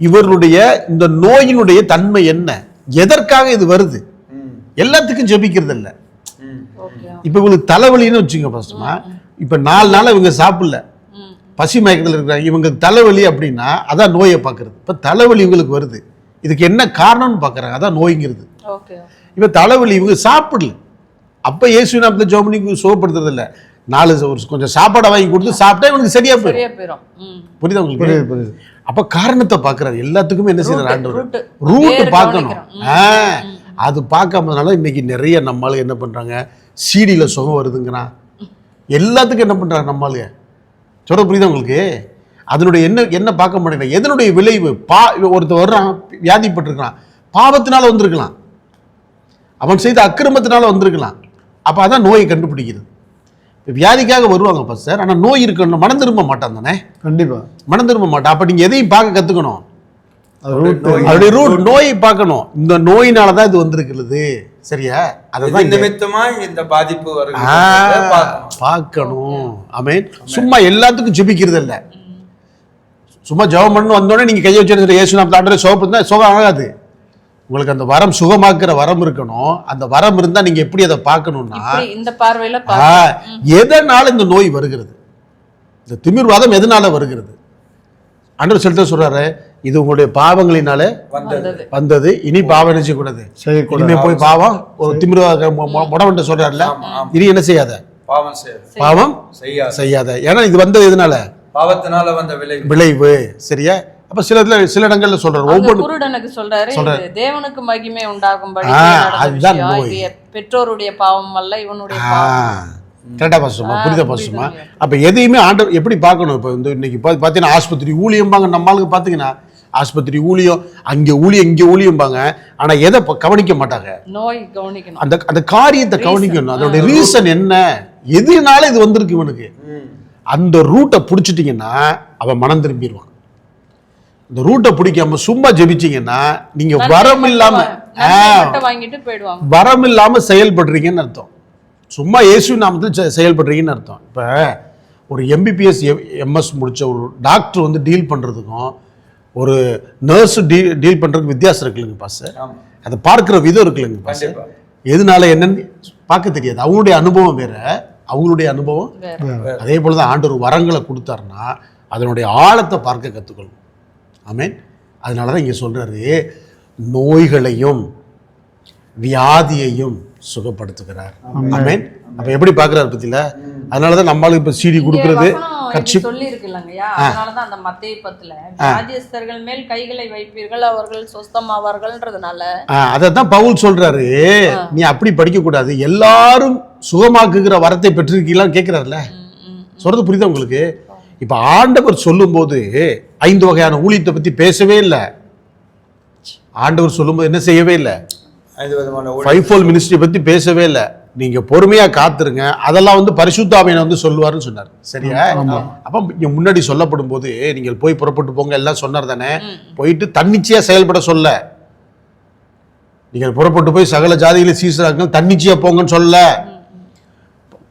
இவர்களுடைய இந்த நோயினுடைய தன்மை என்ன? எதற்காக இது வருது? எல்லாத்துக்கும் ஜெபிக்கிறது இல்ல இப்போ இவங்களுக்கு தலைவலின்னு வச்சுங்க ஃபர்ஸ்ட்மா இப்போ நாலு நாள் இவங்க சாப்பிடல. பசி மயக்கத்தில் இருக்கிறாங்க. இவங்க தலைவலி அப்படின்னா அதான் நோயை பார்க்கறது. இப்போ தலைவலி இவங்களுக்கு வருது. இதுக்கு என்ன காரணம்னு பார்க்குறாங்க. அதான் நோய்ங்கிறது. இப்போ தலைவலி இவங்க சாப்பிடல. அப்போ இயேசு நாமத்தில் ஜோமனிக்கு சுகப்படுத்துறது இல்ல நாலு ஒரு கொஞ்சம் சாப்பாடை வாங்கி கொடுத்து சாப்பிட்டா இவனுக்கு சரியா போயிடும் சரியா போயிடும் ம். புரியுதா உங்களுக்கு? புரியுது புரியுது. அப்ப காரணத்தை பார்க்கறாரு எல்லாத்துக்குமே என்ன செய்யறாரு ஆண்டவர். ரூட் பார்க்கணும். அது பார்க்காமனால இன்னைக்கு நிறைய நம்மளால என்ன பண்றாங்க? சீடியில சுகம் வருதுங்கிறான். எல்லாத்துக்கும் என்ன பண்றாங்க நம்மளால சொல்ற புரியுதா உங்களுக்கு? அதனுடைய என்ன என்ன பார்க்க மாட்டேங்கிறாங்க எதனுடைய விளைவு? பா ஒருத்தர் வர்றான் வியாதிப்பட்டிருக்கான் பாவத்தினால வந்திருக்கலாம். அவன் செய்த அக்கிரமத்தினால வந்திருக்கலாம். அப்ப அதான் நோயை கண்டுபிடிக்கிறது. வியாதிக்காக வருவாங்க சார். ஆனா நோய் இருக்கணும் மனம் திரும்ப மாட்டான் தானே? கண்டிப்பா. மனம் திரும்ப மாட்டான். அப்ப நீங்க எதையும் பார்க்க கத்துக்கணும். அது ரூட் நோய். அவருடைய ரூட் நோயை பார்க்கணும். இந்த நோயினால தான் இது வந்திருக்கிறது. சரியா? அதுதான் நிமித்தமா இந்த பாதிப்பு பார்க்கணும். ஆமென். சும்மா எல்லாத்துக்கும் ஜெபிக்கிறது இல்ல. சும்மா ஜெபம் பண்ணு வந்தோடனே நீங்க கையை வச்சு இயேசு நாம் தாண்டரை சோப்பு சுகம் ஆகாது. உங்களுக்கு அந்த வரம் சுகமாக்குற வரம் இருக்கணும். அந்த வரம் இருந்தா நீங்க எப்படி அதை பார்க்கணும்னா இந்த பார்வையில. எதனால இந்த நோய் வருகிறது? இந்த திமிர்வாதம் எதனால வருகிறது? ஆண்டவர் சொல்லிட்டு சொல்றாரு இது உங்களுடைய பாவங்களினால வந்தது. இனி பாவம் என்ன செய்யக்கூடாது? செய்யக்கூடாது. இனிமே போய் பாவம் ஒரு திமிர்வாத முடவன்ட்ட சொல்றாருல. இனி என்ன செய்யாத? பாவம் செய்யாது. பாவம் செய்யாது. செய்யாத. ஏன்னா இது வந்தது எதனால? பாவத்தினால வந்த விளைவு. விளைவு. சரியா? அப்ப சில இதுல சில இடங்கள்ல சொல்றாரு. ஒவ்வொன்று குருடனுக்கு சொல்றாரு தேவனுக்கு மகிமை உண்டாகும்படி அதுதான் பெற்றோருடைய பாவம் அல்ல இவனுடைய பாவம். கரெக்டா பாசமா புரியுது, பாசமா. அப்ப எதையுமே ஆண்டவர் எப்படி பார்க்கணும்? இப்போ வந்து இன்னைக்கு பா- பார்த்தீங்கன்னா ஆஸ்பத்திரி ஊழியம்பாங்க. நம்ம ஆளுங்க பார்த்தீங்கன்னா ஆஸ்பத்திரி ஊழியம் அங்கே ஊழியம் இங்கே ஊழியம்பாங்க. ஆனா எதை கவனிக்க மாட்டாங்க? நோய் கவனிக்கணும். அந்த அந்த காரியத்தை. கவனிக்கணும். அதோட ரீசன் என்ன? எதுனால இது வந்திருக்கு இவனுக்கு. அந்த ரூட்டை பிடிச்சிட்டிங்கன்னா அவன் மனம் திரும்பிடுவான் இந்த ரூட்டை பிடிக்காம சும்மா ஜெபிச்சீங்கன்னா நீங்க வரம் இல்லாம வரம் இல்லாம செயல்படுறீங்கன்னு அர்த்தம். சும்மா இயேசு நாமத்தில் செ- செயல்படுறீங்கன்னு அர்த்தம். இப்போ ஒரு எம்பிபிஎஸ் எம்எஸ் முடிச்ச ஒரு டாக்டர் வந்து டீல் பண்றதுக்கும் ஒரு நர்ஸ் டீ டீல் பண்றதுக்கு வித்தியாசம் இருக்குல்லைங்க பாஸ் அதை பார்க்குற விதம் இருக்குல்லைங்க பாஸ் கண்டிப்பா. எதனால என்னன்னு பார்க்க தெரியாது. அவங்களுடைய அனுபவம் வேற அவங்களுடைய அனுபவம் அதே போல தான் ஆண்டவர் வரங்களை கொடுத்தாருன்னா அதனுடைய ஆழத்தை பார்க்க கற்றுக்கணும் ஆமென். அதனால தான் இங்கே சொல்றாரு நோய்களையும் வியாதியையும் சுகப்படுத்துகிறார். ஆமென். அப்போ எப்படி பார்க்குறாரு பத்தியில? அதனால தான் நம்மளுக்கு இப்போ சீடி கொடுக்கறது கட்சி சொல்லி இருக்குல்லங்கய்யா அதனாலதான் அந்த மத்திய பத்துல வியாதியஸ்தர்கள் மேல் கைகளை வைப்பீர்கள் அவர்கள் சொஸ்தமாவார்கள்ன்றதுனால. அதை தான் பவுல் சொல்றாரு. நீ அப்படி படிக்கக்கூடாது. எல்லாரும் சுகமாக்குகிற வரத்தை பெற்றிருக்கீங்களான்னு கேட்குறாருல. சொல்றது புரியுதா உங்களுக்கு? இப்போ ஆண்டவர் சொல்லும்போது ஐந்து வகையான ஊழியத்தை பத்தி பேசவே இல்லை. ஆண்டவர் சொல்லும்போது என்ன செய்யவே இல்லை. ஐந்து விதமான ஒளி. ஃபைவ் ஃபோல் மினிஸ்ட்ரி பத்தி பேசவே இல்லை. நீங்க பொறுமையா காத்துருங்க. அதெல்லாம் வந்து பரிசுத்தாவியன் வந்து சொல்லுவாருன்னு சொன்னார். சரியா? அப்ப இங்க முன்னாடி சொல்லப்படும் போது நீங்கள் போய் புறப்பட்டு போங்க எல்லாம் சொன்னார் தானே? போயிட்டு தன்னிச்சையா செயல்பட சொல்ல. நீங்கள் புறப்பட்டு போய் சகல ஜாதிகளை சீசராக்கள் தன்னிச்சையா போங்கன்னு சொல்ல.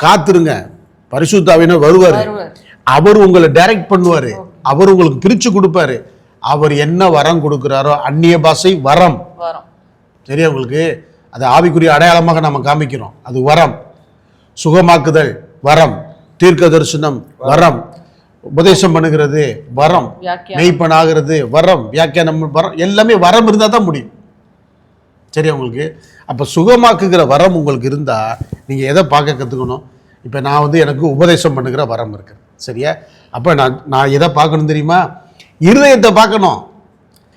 காத்துருங்க. பரிசுத்தாவினர் வருவாரு. வருவார். அவர் உங்களை டைரக்ட் பண்ணுவாரு. அவர் உங்களுக்கு பிரிச்சு கொடுப்பாரு. அவர் என்ன வரம் கொடுக்குறாரோ அந்நிய பாஷை வரம். வரும். சரியா உங்களுக்கு? அது ஆவிக்குரிய அடையாளமாக நம்ம காமிக்கிறோம். அது வரம். சுகமாக்குதல் வரம். தீர்க்க தரிசனம் வரம். உபதேசம் பண்ணுகிறது வரம். வியாக்கியானம். மெய்ப்பனாகிறது வரம். வியாக்கியானம் வரம். எல்லாமே வரம் இருந்தால் தான் முடியும். சரியா உங்களுக்கு? அப்போ சுகமாக்குகிற வரம் உங்களுக்கு இருந்தால் நீங்கள் எதை பார்க்க கற்றுக்கணும் இப்போ நான் வந்து எனக்கு உபதேசம் பண்ணுகிற வரம் இருக்கு. சரியா? அப்போ நான் நான் எதை பார்க்கணும் தெரியுமா? இருதயத்தை பார்க்கணும்.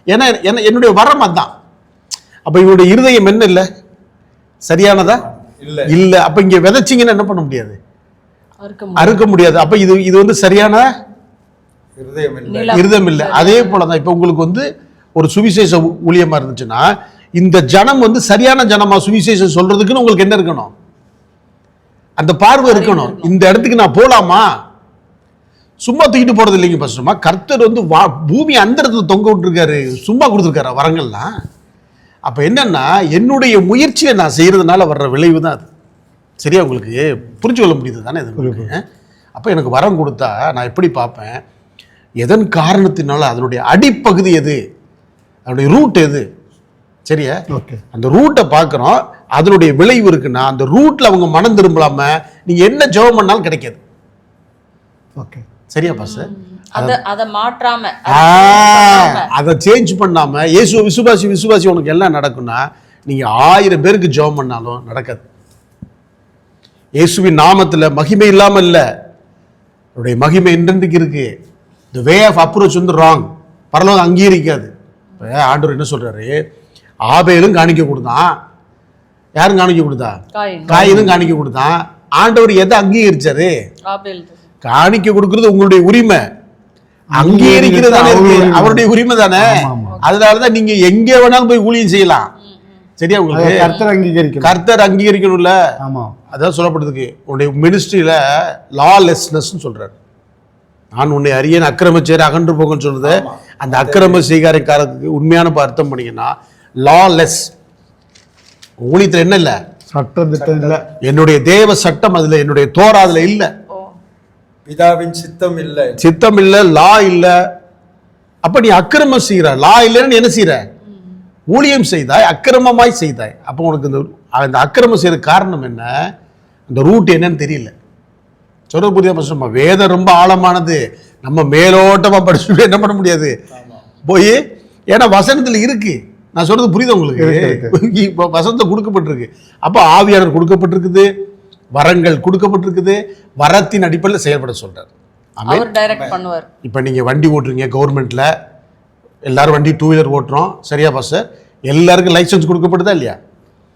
ஏன்னா என்ன என்னுடைய வரம் அதான். அப்போ இவருடைய இருதயம் என்ன இல்லை? சரியானதா? இல்ல. இல்லை. அப்போ இங்கே விதைச்சிங்கன்னா என்ன பண்ண முடியாது? அறுக்க முடியாது. அப்போ இது இது வந்து சரியான இருதயம் இல்லை. அதே போல தான் இப்போ உங்களுக்கு வந்து ஒரு சுவிசேஷ ஊ- ஊழியமா இருந்துச்சுன்னா இந்த ஜனம் வந்து சரியான ஜனமா சுவிசேஷம் சொல்றதுக்குன்னு உங்களுக்கு என்ன இருக்கணும்? அந்த பார்வை இருக்கணும். இந்த இடத்துக்கு நான் போலாமா? சும்மா தூக்கிட்டு போறது இல்லைங்க பஸ்டமா கர்த்தர் வந்து வா பூமி அந்த இடத்துல தொங்க விட்டுருக்காரு. சும்மா கொடுத்துருக்காரு வரங்கள்லாம். அப்ப என்னன்னா என்னுடைய முயற்சியை நான் செய்யறதுனால வர்ற விளைவு தான் அது. சரியா உங்களுக்கு புரிஞ்சு கொள்ள முடியுது தானே இது உங்களுக்கு? அப்போ எனக்கு வரம் கொடுத்தா நான் எப்படி பார்ப்பேன்? எதன் காரணத்தினால அதனுடைய அடிப்பகுதி எது? அதனுடைய ரூட் எது? சரியா? ஓகே. அந்த ரூட்டை பார்க்குறோம். அதனுடைய விளைவு இருக்குன்னா அந்த ரூட்ல அவங்க மனம் திரும்பலாம நீங்க என்ன ஜெபம் பண்ணாலும் கிடைக்காது. ஓகே. சரியா பாஸ் அத அத மாற்றாம அதை சேஞ்ச் பண்ணாம இயேசு விசுவாசி விசுவாசி உனக்கு எல்லாம் நடக்கும்னா நீங்க ஆயிரம் பேருக்கு ஜெபம் பண்ணாலும் நடக்காது. இயேசுவின் நாமத்துல மகிமை இல்லாம இல்ல. அவருடைய மகிமை என்றென்றைக்கு இருக்கு. இந்த வே ஆஃப் அப்ரோச் வந்து ராங் பரலோகம் அங்கீகரிக்காது. இப்ப ஆண்டவர் என்ன சொல்றாரு? ஆபேலும் காணிக்க கொடுத்தான் யாரும் காணிக்க கொடுத்தா? காயின். காயினும் காணிக்க கொடுத்தான் ஆண்டவர் எதை அங்கீகரிச்சாரு? காணிக்க கொடுக்கிறது உங்களுடைய உரிமை. அங்கீகரிக்கிறது தானே இருக்கு அவருடைய உரிமை. தானே? அதனாலதான் நீங்க எங்கே வேணாலும் போய் ஊழியம் செய்யலாம். சரியா உங்களுக்கு? கர்த்தர் அங்கீகரிக்கணும். கர்த்தர் அங்கீகரிக்கணும்ல? ஆமா. அதான் சொல்லப்படுதுக்கு உன்னுடைய மினிஸ்ட்ரியில லாலெஸ்னஸ் சொல்றாரு. நான் உன்னை அறியேன் அக்கிரம செய்ய அகன்று போகன்னு சொல்றது. அந்த அக்கிரம செய்காரக்காரருக்கு உண்மையான அர்த்தம் பண்ணீங்கன்னா லாலெஸ் ஊழியத்துல என்ன இல்ல? சட்ட திட்டம் இல்ல. என்னுடைய தேவ சட்டம் அதுல என்னுடைய தோரா அதுல இல்ல. பிதாவின் சித்தம் இல்லை சித்தம் இல்ல லா இல்ல. அப்ப நீ அக்கிரமம் செய்யற லா இல்லைன்னு என்ன செய்யற ஊழியம் செய்தாய் அக்கிரமமாய் செய்தாய். அப்போ உனக்கு இந்த அந்த அக்கிரமம் செய்யற காரணம் என்ன? இந்த ரூட் என்னன்னு தெரியல. புரியுதா first நம்ம வேதம் ரொம்ப ஆழமானது. நம்ம மேலோட்டமா படிச்சுட்டு என்ன பண்ண முடியாது? போய் ஏன்னா வசனத்துல இருக்கு. நான் சொல்றது புரியுதா உங்களுக்கு? இப்போ வசனத்துல கொடுக்கப்பட்டிருக்கு. அப்போ ஆவியாளர் கொடுக்கப்பட்டிருக்குது. வரங்கள் கொடுக்கப்பட்டிருக்குது வரத்தின் அடிப்படையில் செயல்பட சொல்றார். ஆமென். அவர் டைரக்ட் பண்ணுவார். இப்போ நீங்கள் வண்டி ஓட்டுறீங்க கவர்மெண்ட்டில் எல்லாரும் வண்டி டூ வீலர் ஓட்டுறோம் சரியா பாஸ் எல்லாருக்கும் லைசன்ஸ் கொடுக்கப்படுதா இல்லையா?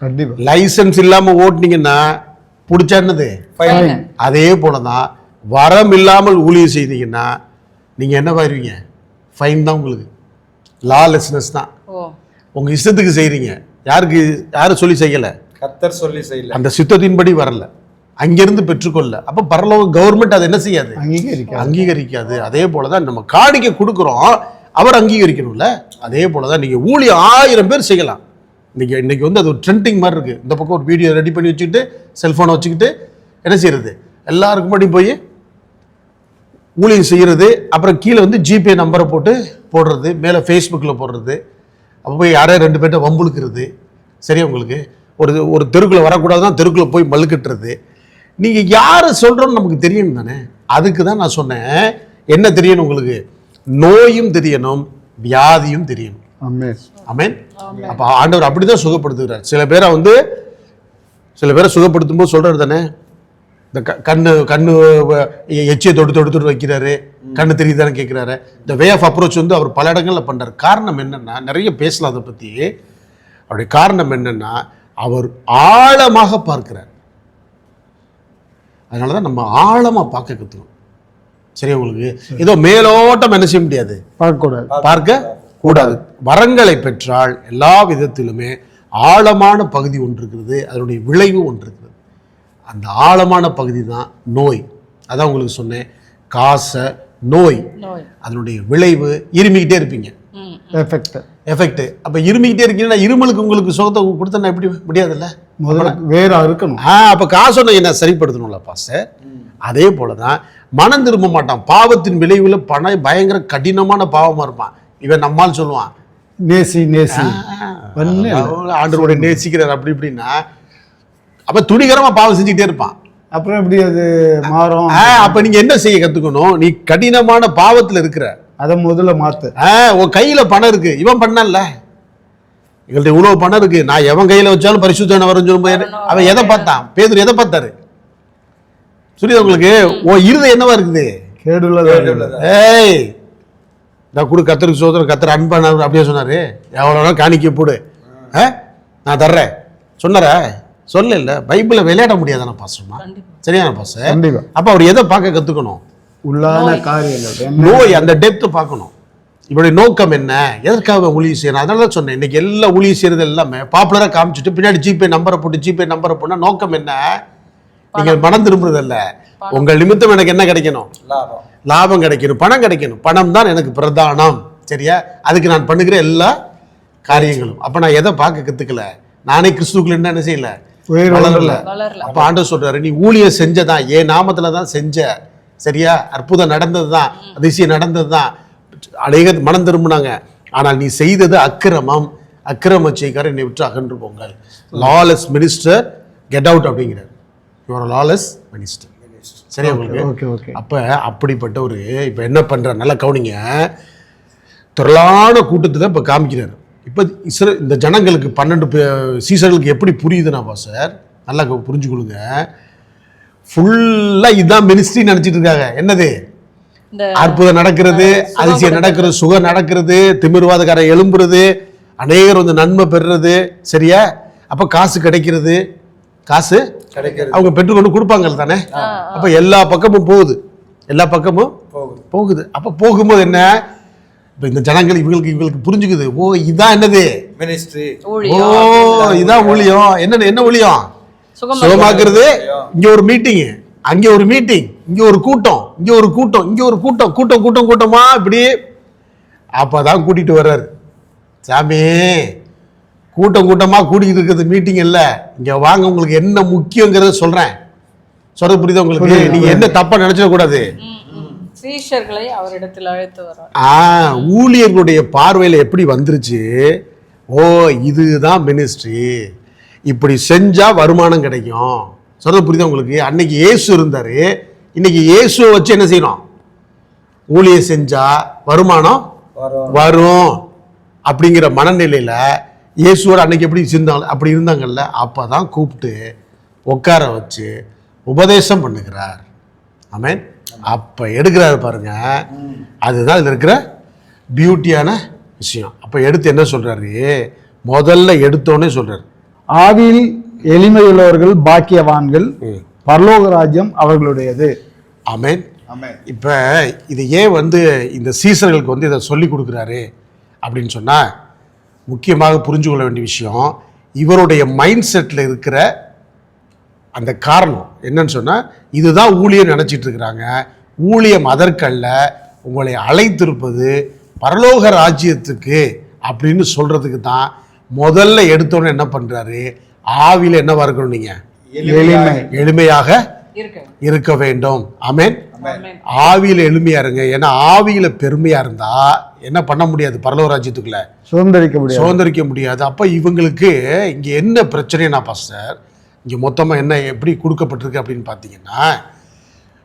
கண்டிப்பா. லைசன்ஸ் இல்லாமல் ஓட்டுனீங்கன்னா பிடிச்சா என்னது. அதே போல தான் வரம் இல்லாமல் ஊழியம் செய்தீங்கன்னா நீங்கள் என்ன பாருவீங்க ஃபைன் தான் உங்களுக்கு. லாலெஸ்னஸ் தான். ஓ. உங்கள் இஷ்டத்துக்கு செய்கிறீங்க யாருக்கு யாரும் சொல்லி செய்யலை? கர்த்தர் சொல்லி செய்யல. அந்த சித்தத்தின்படி வரல. அங்கிருந்து பெற்றுக்கொள்ள. அப்போ பரலோக கவர்மெண்ட் அதை என்ன செய்யாது? அங்கீகரிக்க அங்கீகரிக்காது. அதே போல தான் நம்ம காணிக்கை கொடுக்குறோம் அவர் அங்கீகரிக்கணும்ல. அதே போல தான் நீங்கள் ஊழியம் ஆயிரம் பேர் செய்யலாம். இன்னைக்கு இன்னைக்கு வந்து அது ஒரு ட்ரெண்டிங் மாதிரி இருக்குது இந்த பக்கம் ஒரு வீடியோ ரெடி பண்ணி வச்சுக்கிட்டு செல்ஃபோனை வச்சுக்கிட்டு என்ன செய்யறது? எல்லாருக்கும் முன்னாடி போய் ஊழியம் செய்கிறது அப்புறம் கீழே வந்து ஜிபே நம்பரை போட்டு போடுறது மேலே ஃபேஸ்புக்கில் போடுறது அப்போ போய் யாரோ ரெண்டு பேர்ட்ட வம்புழுக்கிறது. சரியா உங்களுக்கு? ஒரு ஒரு தெருக்குள்ள வரக்கூடாதுன்னா தெருக்குள்ள போய் மல்லுக்கட்டுறது. நீங்கள் யாரை சொல்கிறோன்னு நமக்கு தெரியணும் தானே? அதுக்கு தான் நான் சொன்னேன். என்ன தெரியணும் உங்களுக்கு? நோயும் தெரியணும் வியாதியும் தெரியணும். ஆமென்? அப்போ ஆண்டவர் அப்படிதான் சுகப்படுத்துகிறார். சில பேரை வந்து சில பேரை சுகப்படுத்தும் போது சொல்றாரு தானே? இந்த க- கண்ணு கண்ணு எச்சியை தொடு தொடு தொடு வைக்கிறாரு. கண்ணு தெரியுதானே கேட்குறாரு இந்த வே ஆஃப் அப்ரோச் வந்து அவர் பல இடங்களில் பண்றாரு. காரணம் என்னன்னா நிறைய பேசலாம் அதை பற்றி அவருடைய காரணம் என்னன்னா அவர் ஆழமாக பார்க்கிறார். அதனால தான் நம்ம ஆழமாக பார்க்க கற்றுக்கணும் சரியா உங்களுக்கு? ஏதோ மேலோட்டம் என்ன செய்ய முடியாது? பார்க்கக்கூடாது. பார்க்க கூடாது. வரங்களை பெற்றால் எல்லா விதத்திலுமே ஆழமான பகுதி ஒன்று இருக்கிறது அதனுடைய விளைவு ஒன்று இருக்கிறது. அந்த ஆழமான பகுதி தான் நோய். அதான் உங்களுக்கு சொன்னேன். காசை நோய். நோய். அதனுடைய விளைவு இருமிக்கிட்டே இருப்பீங்க. எஃபெக்ட் எஃபெக்ட் அப்போ இருமிக்கிட்டே இருக்கீங்கன்னா இருமலுக்கு உங்களுக்கு சுகத்தை கொடுத்தா எப்படி? முடியாதுல்ல? முதல்ல வேற இருக்கணும். ஆ அப்போ காசை என்ன சரிப்படுத்தணும்ல பாஸ்டர் அதே போல தான் மனம் திரும்ப மாட்டான். பாவத்தின் விளைவில் பண பயங்கர கடினமான பாவமாக இருப்பான். இவன் நம்மால் சொல்லுவான். நேசி நேசி. ஆண்டரோட நேசிக்கிறார் அப்படி இப்படின்னா அப்ப துணிகரமா பாவம் செஞ்சுக்கிட்டே இருப்பான். அப்புறம் எப்படி அது மாறும்? அப்ப நீங்க என்ன செய்ய கத்துக்கணும்? நீ கடினமான பாவத்துல இருக்கிற. அதை முதல்ல மாத்து. ஆ, உன் கையில பணம் இருக்கு. இவன் பண்ணல எங்கள்ட்ட இவ்வளவு பணம் இருக்கு. நான் எவன் கையில வச்சாலும் பரிசுத்தன வரும் சொல்லும்போது அவன் எதை பார்த்தான்? பேதுரு எதை பார்த்தாரு? புரியுதா உங்களுக்கு? உன் இருதயம் என்னவா இருக்குது? கேடுள்ளதா. ஏய் நான் கொடு கத்தருக்கு சோதரம் கத்தர் அன்பான அப்படியே சொன்னாரு. எவ்வளோ காணிக்க போடு. ஆ? நான் தர்றேன். சொன்னாரா? சொல்ல இல்ல பைபிளை விளையாட முடியாதான பாசமா சரியான பாச கண்டிப்பா. அப்ப அவர் எதை பார்க்க கத்துக்கணும்? உள்ளான காரியங்கள்? நோய் அந்த டெப்த் பார்க்கணும். இவருடைய நோக்கம் என்ன? எதற்காக ஊழியம் செய்யணும் அதனால தான் சொன்னேன். இன்னைக்கு எல்லா ஊழியம் செய்யறது எல்லாமே பாப்புலரா காமிச்சிட்டு பின்னாடி ஜிபே நம்பரை போட்டு ஜிபே நம்பரை போனா நோக்கம் என்ன? நீங்கள் மனம் திரும்புறது இல்ல உங்கள் நிமித்தம் எனக்கு என்ன கிடைக்கணும்? லாபம். லாபம் கிடைக்கணும். பணம் கிடைக்கணும். பணம் தான் எனக்கு பிரதானம். சரியா? அதுக்கு நான் பண்ணுகிற எல்லா காரியங்களும். அப்ப நான் எதை பார்க்க கத்துக்கல? நானே கிறிஸ்துக்குள்ள என்ன என்ன செய்யல? வளரல. அப்ப ஆண்டவர் சொல்றாரு நீ ஊழியம் செஞ்சதான் என் நாமத்துல தான் செஞ்ச? சரியா? அற்புதம் நடந்தது தான் அதிசயம் நடந்தது தான் அநேக மனம் திரும்பினாங்க. ஆனால் நீ செய்தது அக்கிரமம். அக்கிரம செய்கார் என்னை விட்டு அகன்று போங்கள். லாலெஸ் மினிஸ்டர் கெட் அவுட் அப்படிங்கிறார். யுவர் லாலெஸ் மினிஸ்டர் உங்களுக்கு? ஓகே ஓகே அப்போ அப்படிப்பட்ட ஒரு இப்போ என்ன பண்ணுறார் நல்லா கவனிங்க. திரளான கூட்டத்தில் இப்போ காமிக்கிறார். இப்போ இஸ்ர இந்த ஜனங்களுக்கு பன்னெண்டு சீசர்களுக்கு எப்படி புரியுதுன்னா சார்? நல்லா புரிஞ்சுக்கொள்ளுங்க. ஃபுல்லாக இதுதான் மினிஸ்ட்ரி நினச்சிட்டு இருக்காங்க. என்னது? அற்புதம் நடக்கிறது அதிசயம் நடக்கிறது சுகம் நடக்கிறது திமிர்வாதக்காரன் எழும்புறது அநேகர் வந்து நன்மை பெறுறது சரியா? அப்போ காசு கிடைக்கிறது. காசு கிடைக்கிறது. அவங்க பெற்றுக்கொண்டு கொடுப்பாங்கல்ல தானே? அப்ப எல்லா பக்கமும் போகுது. எல்லா பக்கமும் போகுது. போகுது. அப்ப போகும்போது என்ன? இப்ப இந்த ஜனங்கள் இவங்களுக்கு இவங்களுக்கு புரிஞ்சுக்குது. ஓ இதான் என்னது? மினிஸ்ட்ரி ஓ இதான் ஊழியம். என்ன என்ன ஊழியம்? சுகம் சுகமாக்குறது. இங்க ஒரு மீட்டிங் அங்க ஒரு மீட்டிங் இங்க ஒரு கூட்டம் இங்க ஒரு கூட்டம் இங்க ஒரு கூட்டம் கூட்டம் கூட்டம் கூட்டமா இப்படி. அப்பதான் கூட்டிட்டு வர்றாரு. சாமி கூட்டம் கூட்டமா கூட்டிட்டு இருக்கிறது மீட்டிங் இல்ல. இங்க வாங்க உங்களுக்கு என்ன முக்கியங்கிறத சொல்றேன். சொல்றது புரியுதா உங்களுக்கு? நீங்க என்ன தப்பா நினைச்சிட கூடாது ம், ம். சீஷர்களை அவரிடத்தில் அழைத்து வர ஆ ஊழியர்களுடைய பார்வையில் எப்படி வந்துருச்சு? ஓ இதுதான் மினிஸ்ட்ரி இப்படி செஞ்சா வருமானம் கிடைக்கும். சொல்றது புரியுதா உங்களுக்கு? அன்னைக்கு இயேசு இருந்தாரு. இன்னைக்கு இயேசுவை வச்சு என்ன செய்யணும்? ஊழியம் செஞ்சா வருமானம் வரும். அப்படிங்கிற மனநிலையில இயேசுவோட அன்னைக்கு எப்படி இருந்தாங்க? அப்படி இருந்தாங்கல்ல அப்பதான் கூப்பிட்டு உட்கார வச்சு உபதேசம் பண்ணுகிறார். ஆமென். அப்ப எடுக்கிறாரு பாருங்க. அதுதான் இதுல இருக்கிற பியூட்டியான விஷயம். அப்ப எடுத்து என்ன சொல்றாரு? முதல்ல எடுத்தோன்னே சொல்றாரு. ஆவியில் எளிமையுள்ளவர்கள் பாக்கியவான்கள் பரலோக ராஜ்யம் அவர்களுடையது. ஆமென். இப்போ இது ஏன் வந்து இந்த சீசர்களுக்கு வந்து இதை சொல்லி கொடுக்குறாரு அப்படின்னு சொன்னால் முக்கியமாக புரிஞ்சு கொள்ள வேண்டிய விஷயம் இவருடைய மைண்ட் செட்டில் இருக்கிற அந்த காரணம் என்னன்னு சொன்னால் இதுதான் ஊழியம் நினச்சிட்டு இருக்கிறாங்க. ஊழியம் அதற்கல்ல உங்களை அழைத்திருப்பது பரலோக ராஜ்யத்துக்கு அப்படின்னு சொல்கிறதுக்கு தான் முதல்ல எடுத்தோன்னே என்ன பண்ணுறாரு ஆவியில் என்னவா இருக்கணும் நீங்கள் எளிமை எளிமையாக இருக்கு இருக்க வேண்டும். ஆமென். ஆமென். ஆவியில எளிமையா இருங்க. ஏன்னா ஆவியில பெருமையா இருந்தா என்ன பண்ண முடியாது? பரலோக ராஜ்யத்துக்குள்ள சுதந்திரிக்க முடியாது. சுதந்திரிக்க முடியாது. அப்ப இவங்களுக்கு இங்க என்ன பிரச்சனைனா பாஸ்டர் இங்க மொத்தமா என்ன எப்படி கொடுக்கப்பட்டிருக்கு அப்படின்னு பார்த்தீங்கன்னா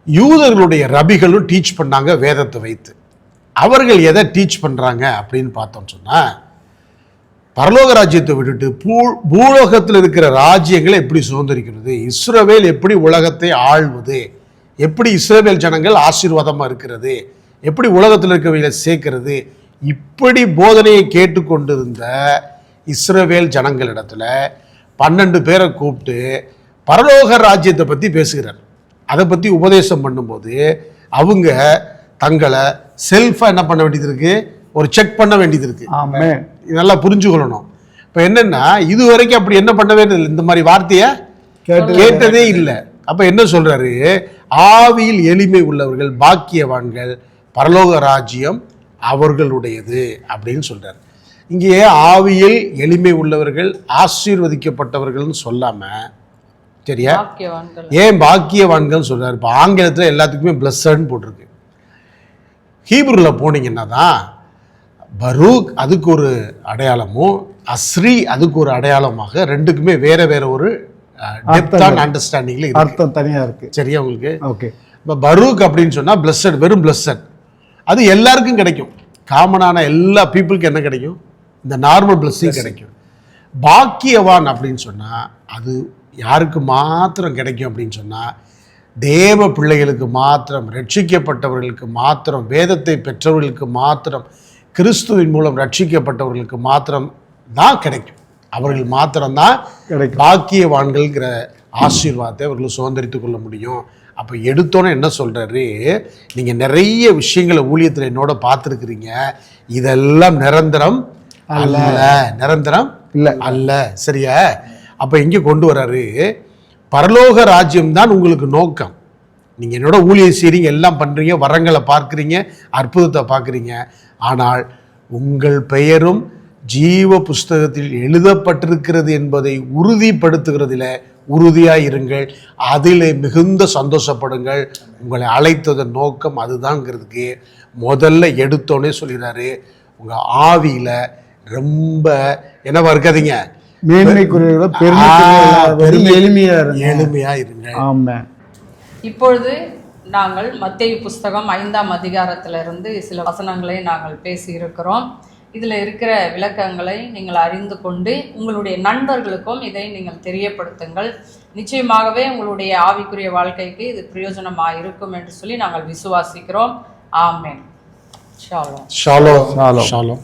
யூதர்களுடைய ரபிகளும் டீச் பண்ணாங்க வேதத்தை வைத்து. அவர்கள் எதை டீச் பண்றாங்க அப்படின்னு பார்த்தோம்னு சொன்னா பரலோக ராஜ்யத்தை விட்டுட்டு பூ பூலோகத்தில் இருக்கிற ராஜ்யங்களை எப்படி சுதந்திரிக்கிறது? இஸ்ரவேல் எப்படி உலகத்தை ஆள்வது? எப்படி இஸ்ரவேல் ஜனங்கள் ஆசீர்வாதமாக இருக்கிறது? எப்படி உலகத்தில் இருக்கவைகளை சேர்க்கிறது? இப்படி போதனையை கேட்டுக்கொண்டிருந்த இஸ்ரவேல் ஜனங்களிடத்துல பன்னெண்டு பேரை கூப்பிட்டு பரலோக ராஜ்யத்தை பற்றி பேசுகிறார். அதை பற்றி உபதேசம் பண்ணும்போது அவங்க தங்களை செல்ஃபாக என்ன பண்ண வேண்டியது இருக்குது ஒரு செக் பண்ண வேண்டியது இருக்குது ஆமாம் நல்லா புரிஞ்சுக்கொள்ளணும். இப்போ என்னன்னா இது வரைக்கும் அப்படி என்ன பண்ணவே இல்லை. இந்த மாதிரி வார்த்தையை கேட்டு கேட்டதே இல்லை. அப்ப என்ன சொல்றாரு? ஆவியில் எளிமை உள்ளவர்கள் பாக்கியவான்கள் பரலோக ராஜ்யம் அவர்களுடையது அப்படின்னு சொல்றாரு. இங்கே ஆவியில் எளிமை உள்ளவர்கள் ஆசீர்வதிக்கப்பட்டவர்கள்னு சொல்லாம சரியா? ஏன் பாக்கியவான்கள் சொல்றாரு? இப்போ ஆங்கிலத்தில் எல்லாத்துக்குமே பிளஸ்ஸட்னு போட்டிருக்கு. ஹீப்ருவில் போனீங்கன்னா தான் பரூக் அதுக்கு ஒரு அடையாளமும் அஸ்ரி அதுக்கு ஒரு அடையாளமாக ரெண்டுக்குமே வேற வேற ஒரு டெப்த் அண்டர்ஸ்டாண்டிங்ல அர்த்தம் தனியா இருக்கு. சரியா உங்களுக்கு? ஓகே. இப்போ பரூக் அப்படின்னு சொன்னால் பிளஸட் வெறும் பிளஸட் அது எல்லாருக்கும் கிடைக்கும். காமனான எல்லா பீப்புளுக்கு என்ன கிடைக்கும்? இந்த நார்மல் பிளஸ்ஸிங் கிடைக்கும். பாக்கியவான் அப்படின்னு சொன்னால் அது யாருக்கு மாத்திரம் கிடைக்கும் அப்படின்னு சொன்னால் தேவ பிள்ளைகளுக்கு மாத்திரம் ரட்சிக்கப்பட்டவர்களுக்கு மாத்திரம் வேதத்தை பெற்றவர்களுக்கு மாத்திரம் கிறிஸ்துவின் மூலம் ரட்சிக்கப்பட்டவர்களுக்கு மாத்திரம் தான் கிடைக்கும். அவர்கள் மாத்திரம்தான் கிடைக்கும். பாக்கியவான்கள்ங்கிற ஆசீர்வாதத்தை அவர்கள் சுதந்திரித்துக் கொள்ள முடியும். அப்போ எடுத்தோன்னே என்ன சொல்றாரு? நீங்க நிறைய விஷயங்களை ஊழியத்தில் என்னோட பார்த்துருக்கிறீங்க. இதெல்லாம் நிரந்தரம் அல்ல. நிரந்தரம் இல்ல. அல்ல. சரியா? அப்ப இங்க கொண்டு வராரு. பரலோக ராஜ்யம் தான் உங்களுக்கு நோக்கம். நீங்க என்னோட ஊழியம் செய்றீங்க எல்லாம் பண்றீங்க வரங்களை பார்க்குறீங்க அற்புதத்தை பார்க்குறீங்க. ஆனால் உங்கள் பெயரும் ஜீவ புஸ்தகத்தில் எழுதப்பட்டிருக்கிறது என்பதை உறுதிப்படுத்துகிறதில உறுதியாய் இருங்கள். அதில் மிகுந்த சந்தோஷப்படுங்கள். உங்களை அழைத்ததன் நோக்கம் அதுதாங்கிறதுக்கு முதல்ல எடுத்தோன்னே சொல்கிறாரு உங்க ஆவியில ரொம்ப என்னவா இருக்காதீங்க மேன்மைக்குரியவர்களோ ஆ, பெருமைக்குரியவர்களோ பெருமை- எளிமையா இருங்க. எளிமையா இருங்க ஆமா இப்பொழுது நாங்கள் மத்தேயு புஸ்தகம் ஐந்தாம் அதிகாரத்திலிருந்து சில வசனங்களை நாங்கள் பேசி இருக்கிறோம் இதில் இருக்கிற விளக்கங்களை நீங்கள் அறிந்து கொண்டு உங்களுடைய நண்பர்களுக்கும் இதை நீங்கள் தெரியப்படுத்துங்கள். நிச்சயமாகவே உங்களுடைய ஆவிக்குரிய வாழ்க்கைக்கு இது பிரயோஜனமாக இருக்கும் என்று சொல்லி நாங்கள் விசுவாசிக்கிறோம். ஆமென். ஷாலோ. ஷாலோம். ஷாலோ.